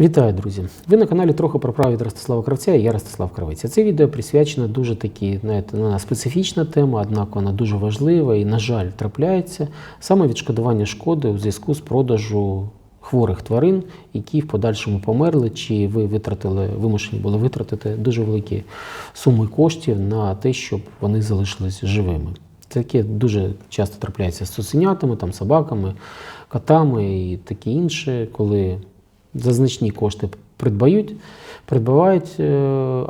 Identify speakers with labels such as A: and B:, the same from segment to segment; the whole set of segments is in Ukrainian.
A: Вітаю, друзі! Ви на каналі трохи про право від Ростислава Кравця і я Ростислав Кравець. Це відео присвячено дуже такі, знаєте, вона специфічна тема, однак вона дуже важлива і, на жаль, трапляється саме відшкодування шкоди у зв'язку з продажу хворих тварин, які в подальшому померли, чи ви витратили, вимушені були витратити дуже великі суми коштів на те, щоб вони залишились живими. Таке дуже часто трапляється з цуценятами, там, собаками, котами і таке інше, коли за значні кошти придбають, придбавають, е,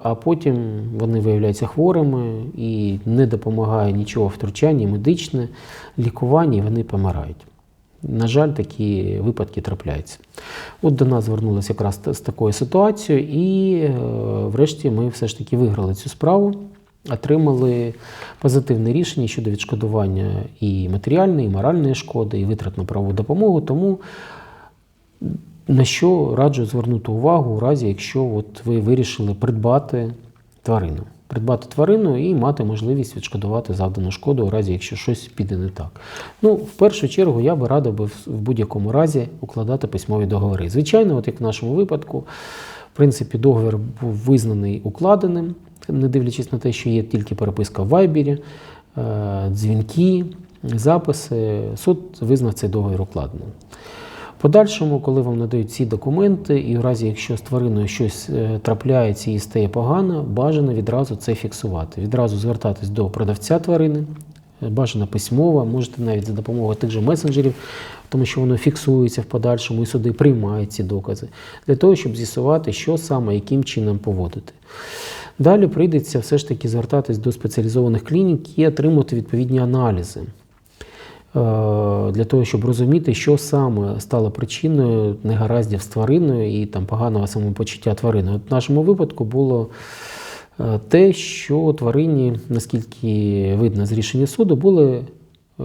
A: а потім вони виявляються хворими і не допомагає нічого втручання, медичне лікування, і вони помирають. На жаль, такі випадки трапляються. От до нас звернулися якраз з такою ситуацією, і е, врешті ми все ж таки виграли цю справу, отримали позитивне рішення щодо відшкодування і матеріальної, і моральної шкоди, і витрат на правову допомогу. Тому на що раджу звернути увагу у разі, якщо от ви вирішили придбати тварину. Придбати тварину і мати можливість відшкодувати завдану шкоду у разі, якщо щось піде не так. Ну, в першу чергу, я би радив би в будь-якому разі укладати письмові договори. Звичайно, от як в нашому випадку, в принципі, договір був визнаний укладеним, не дивлячись на те, що є тільки переписка в Вайбері, дзвінки, записи. Суд визнав цей договір укладеним. Подальшому, коли вам надають ці документи, і в разі, якщо з твариною щось е, трапляється і стає погано, бажано відразу це фіксувати. Відразу звертатись до продавця тварини, е, бажано письмово, можете навіть за допомогою тих же месенджерів, тому що воно фіксується в подальшому і суди приймають ці докази, для того, щоб з'ясувати, що саме, яким чином поводити. Далі прийдеться все ж таки звертатись до спеціалізованих клінік і отримати відповідні аналізи. Е, для того, щоб розуміти, що саме стало причиною негараздів з твариною і там поганого самопочуття тварини. От в нашому випадку було е, те, що тварині, наскільки видно з рішення суду, були е,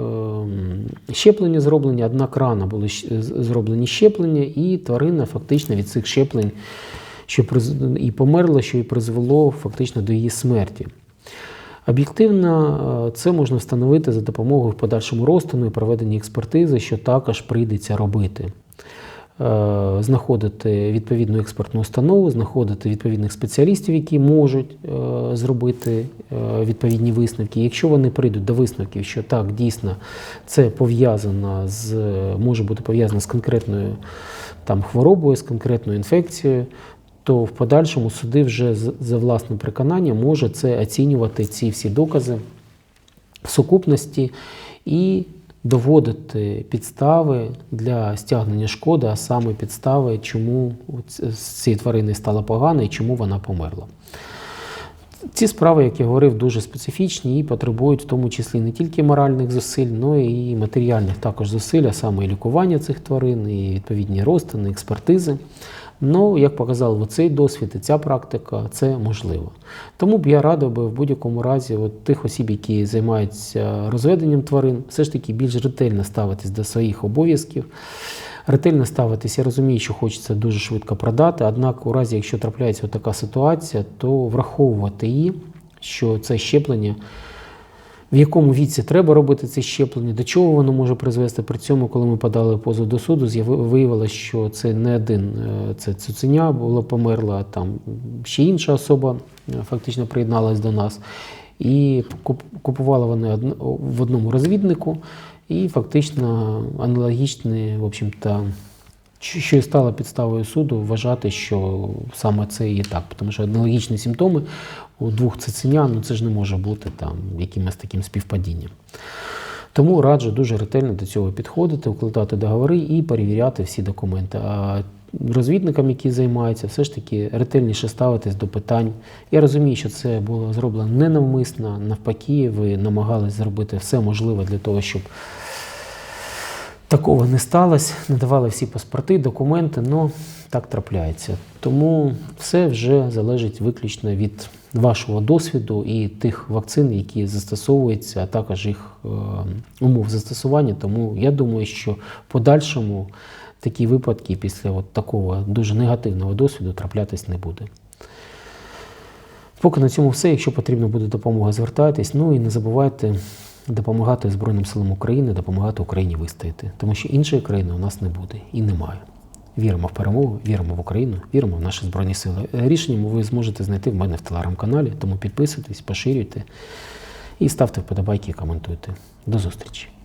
A: щеплення зроблені, однак рано були зроблені щеплення, і тварина фактично від цих щеплень що і померла, що і призвело фактично до її смерті. Об'єктивно е, це можна встановити за допомогою в подальшому розтину і проведення експертизи, що також прийдеться робити. Е, знаходити відповідну експертну установу, знаходити відповідних спеціалістів, які можуть е, зробити відповідні висновки. Якщо вони прийдуть до висновків, що так, дійсно це пов'язано з може бути пов'язано з конкретною там хворобою, з конкретною інфекцією, то в подальшому суди вже за власним переконанням може це оцінювати ці всі докази в сукупності і доводити підстави для стягнення шкоди, а саме підстави, чому з цієї тварини стало погано і чому вона померла. Ці справи, як я говорив, дуже специфічні і потребують в тому числі не тільки моральних зусиль, але і матеріальних також зусиль, а саме і лікування цих тварин, і відповідні розтини, експертизи. Ну, як показав цей досвід і ця практика, це можливо. Тому б я радив би в будь-якому разі от тих осіб, які займаються розведенням тварин, все ж таки більш ретельно ставитись до своїх обов'язків. Ретельно ставитись, я розумію, що хочеться дуже швидко продати, однак, у разі, якщо трапляється така ситуація, то враховувати її, що це щеплення в якому віці треба робити це щеплення, до чого воно може призвести. При цьому, коли ми подали позов до суду, виявилося, що це не один е, це цуценя була померла, там ще інша особа е, фактично приєдналась до нас. І купували вони в одному розвіднику, і фактично аналогічне, в общем-то, що і стало підставою суду вважати, що саме це і так, тому що аналогічні симптоми у двох цуценя, ну це ж не може бути там якимось таким співпадінням. Тому раджу дуже ретельно до цього підходити, укладати договори і перевіряти всі документи. А розвідникам, які займаються, все ж таки ретельніше ставитись до питань. Я розумію, що це було зроблено ненавмисно, навпаки, ви намагались зробити все можливе для того, щоб. Такого не сталося, надавали всі паспорти, документи, але так трапляється. Тому все вже залежить виключно від вашого досвіду і тих вакцин, які застосовуються, а також їх е, умов застосування. Тому я думаю, що в подальшому такі випадки після от такого дуже негативного досвіду траплятись не буде. Поки на цьому все. Якщо потрібна буде допомога, звертайтесь. Ну і не забувайте допомагати Збройним силам України, допомагати Україні вистояти. Тому що іншої країни у нас не буде і немає. Віримо в перемогу, віримо в Україну, віримо в наші збройні сили. Е, Рішення ви зможете знайти в мене в телеграм-каналі, тому підписуйтесь, поширюйте і ставте вподобайки і коментуйте. До зустрічі!